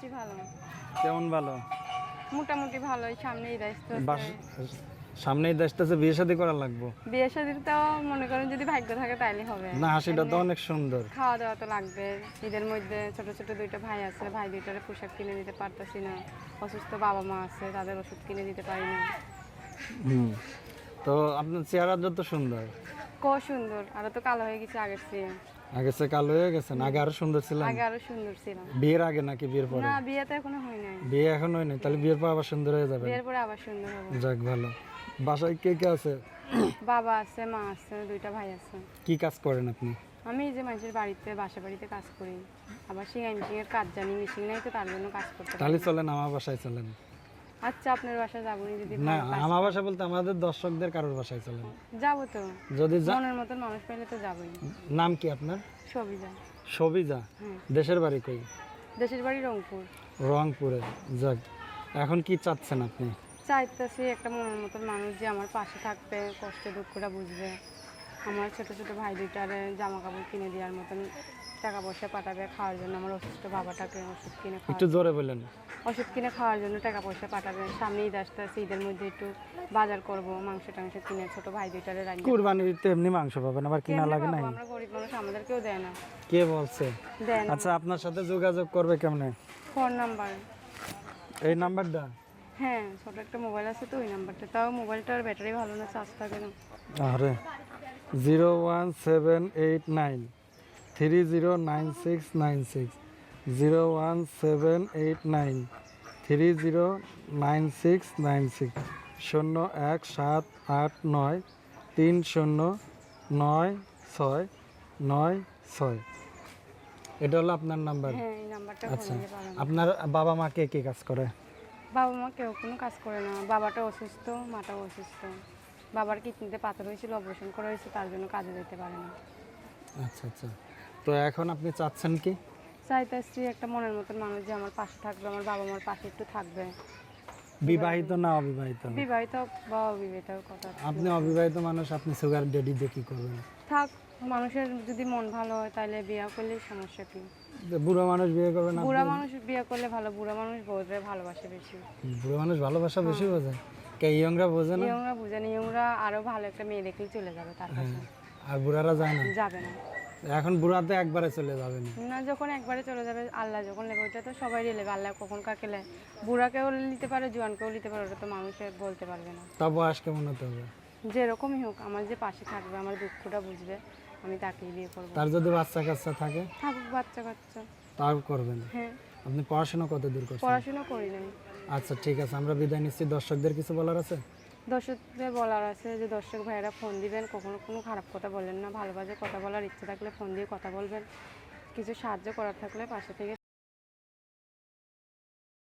আছি ভালো। কেমন ভালো? মোটামুটি ভালোই সামনেই দেশটাতে বিয়ে শাদী করা লাগবো। বিয়ে শাদির তো মনে করেন যদি ভাগ্য থাকে তাইলে হবে। না হাসিটা তো অনেক সুন্দর। খাওয়া দাওয়া তো লাগবে। ঈদের মধ্যে ছোট ছোট দুইটা ভাই আছে ভাই দুইটার পোশাক কিনে দিতে পারতেছি না। অসুস্থ বাবা মা আছে তাদের ওষুধ কিনে দিতে পারি না। হুম তো আপনার চেহারা যত সুন্দর। ক সুন্দর আরও তো কালো হয়ে গেছে আগের চেয়ে। আগে সে কালো হয়ে গেছেন আগে আরও সুন্দর ছিলাম। আগে আরও সুন্দর ছিলাম। বিয়ের আগে নাকি বিয়ের পরে? না বিয়ে তো এখনও হয় নাই। বিয়ে এখন হয়নি তাহলে বিয়ের পর আবার সুন্দর হয়ে যাবে। বিয়ের পরে আবার সুন্দর হবে। যাক ভালো। বাসায় কে কে আছে? বাবা আছে মা আছে দুইটা ভাই আছে। কি কাজ করেন আপনি? আমি যে মানুষের বাড়িতে বাসা বাড়িতে কাজ করি। আবার সিঙ্গাই মিশিংয়ের কাজ জানি মিশিং নাই তো তার জন্য কাজ করতে। তাহলে চলেন আমার বাসায় চলেন। আচ্ছা আপনার বাসায় যাব যদি না আমার বাসা বলতে আমাদের দর্শকদের কারোর বাসায় চলেন যাব তো। যদি মনের মতন মানুষ পেলে তো যাবোই। নাম কি আপনার? সবিজা সবিজা দেশের বাড়ি কই? দেশের বাড়ি রংপুর। রংপুরে। যাক এখন কি চাচ্ছেন আপনি? চাইতেছি একটা মনের মতন মানুষ যে আমার পাশে থাকবে কষ্ট দুঃখটা বুঝবে। আমার ছোট ছোট ভাই দুইটারে জামা কাপড় কিনে দেওয়ার মতন টাকা পয়সা পাঠাবে খাওয়ার জন্য। আমার অসুস্থ বাবাটাকে ওষুধ কিনে একটু জোরে বলেন। ওষুধ কিনে খাওয়ার জন্য টাকা পয়সা পাঠাবে। সামনে ঈদ আসতে আসছে ঈদের মধ্যে একটু বাজার করব মাংস টাংস কিনে ছোট ভাই দুইটারে রান্না কুরবানিতে এমনি মাংস পাবেন আবার কিনা লাগে? নাই? আমরা গরিব মানুষ আমাদের কেউ দেয় না। কে বলছে? দেয় না। আচ্ছা আপনার সাথে যোগাযোগ করবে কেমনে? Phone number. এই নাম্বারটা? হ্যাঁ ছোট একটা মোবাইল আছে তো ওই নাম্বারটা। তাও মোবাইলটার ব্যাটারি ভালো না চার্জ থাকে না। আরে zero one seven eight nine. Three zero nine six nine six zero one seven eight nine three zero nine six nine six শূন্য এক সাত আট নয় তিন শূন্য নয় ছয় নয় ছয় এটা হলো আপনার নাম্বার হ্যাঁ ফোন আচ্ছা আপনার বাবা মা কে কে কাজ করে? বাবা মা কেউ কোনো কাজ করে না। বাবাটা অসুস্থ মাটাও অসুস্থ। বাবার কিডনিতে পাথর হয়েছিল অপারেশন করা হয়েছে তার জন্য কাজে যেতে পারে না। আচ্ছা আচ্ছা। তো এখন আপনি চাচ্ছেন কি? চাইতেছি একটা মনের মতন মানুষ যে আমার পাশে থাকবে আমার বাবা মার পাশে একটু থাকবে। বিবাহিত না অবিবাহিত? বিবাহিত বা অবিবাহিত কথা আপনি অবিবাহিত মানুষ আপনি সুগার ডেডি দিয়ে কি করবেন? থাক মানুষের যদি মন ভালো হয় তাহলে বিয়ে করলে সমস্যা কি? বুড়ো মানুষ বিয়ে করবে না বুড়া মানুষ বিয়ে করলে ভালো বুড়া মানুষ বোঝে ভালোবাসে বেশি। বুড়ো মানুষ ভালোবাসা বেশি বোঝে? কে ইয়ংরা বোঝে না? ইয়ংরা বোঝে না ইয়ংরা আরও ভালো একটা মেয়ে দেখলে চলে যাবে তার কাছে। আর বুড়ারা যায় না? যাবে না। এখন বুড়াতে একবারে চলে যাবে না। যখন একবারে চলে যাবে আল্লাহ যখন নেবে ওইটা তো সবাই নেবে আল্লাহ কখন কাকে নেয় বুড়াকেও নিতে পারে জোয়ানকেও নিতে পারে ওটা তো মানুষে বলতে পারবে না। তা বয়স কেমন হতে হবে? যেরকমই হোক আমার যে পাশে থাকবে আমার দুঃখটা বুঝবে আমি তাকেই বিয়ে করব। তার যদি বাচ্চা কাচ্চা থাকে? থাকুক বাচ্চা কাচ্চা। তাও করবেন হ্যাঁ। আপনি পড়াশোনা কত দূর করছেন? পড়াশোনা করি নাই। আচ্ছা ঠিক আছে আমরা বিদায় নিচ্ছি। দর্শকদের কিছু বলার আছে? দর্শকদের বলার আছে যে দর্শক ভাইয়েরা ফোন দিবেন, কখনো কোনো খারাপ কথা বলেন না, ভালো বাজে কথা বলার ইচ্ছে থাকলে ফোন দিয়ে কথা বলবেন। কিছু সাহায্য করার থাকলে পাশে থেকে